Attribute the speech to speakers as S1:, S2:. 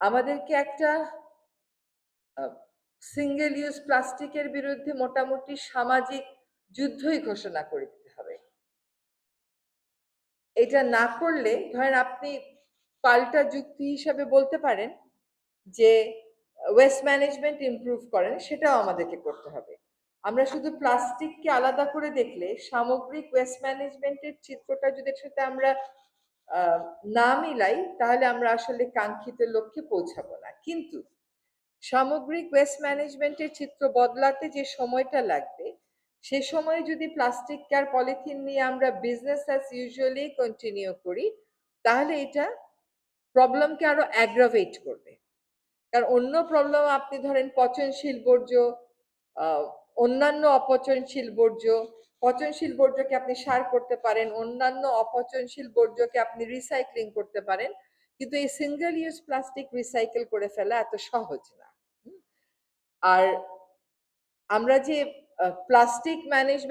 S1: আমাদেরকে একটা single use প্লাস্টিকের বিরুদ্ধে মোটামুটি সামাজিক যুদ্ধই ঘোষণা করে দিতে হবে। এটা না করলে, ধরেন আপনি পাল্টা যুক্তি হিসাবে বলতে পারেন যে ওয়েস্ট ম্যানেজমেন্ট ইমপ্রুভ করেন, সেটাও আমাদেরকে করতে হবে। আমরা শুধু প্লাস্টিককে আলাদা করে দেখলে, সামগ্রিক ওয়েস্ট ম্যানেজমেন্টের চিত্রটা যদি সাথে আমরা না মিলাই তাহলে আমরা আসলে কাঙ্ক্ষিত লক্ষ্যে পৌঁছাবো না। কিন্তু সামগ্রিক ওয়েস্ট ম্যানেজমেন্টের চিত্র বদলাতে যে সময়টা লাগবে, সে সময় যদি প্লাস্টিক আর পলিথিন নিয়ে আমরা বিজনেস অ্যাজ ইউজুয়ালি কন্টিনিউ করি, তাহলে এটা প্রবলেমকে আরও অ্যাগ্রাভেট করবে। কারণ অন্য প্রবলেম আপনি ধরেন পচনশীল বর্জ্য অন্যান্য অপচনশীল বর্জ্য পচনশীল বর্জ্যকে আপনি সার করতে পারেন, অন্যান্য অপচনশীল বর্জ্যকে আপনি রিসাইক্লিং করতে পারেন কিন্তু এই সিঙ্গেল ইউজ প্লাস্টিক রিসাইকেল করে ফেলা এত সহজ না? আর আমরা যে প্লাস্টিক ম্যানেজমেন্ট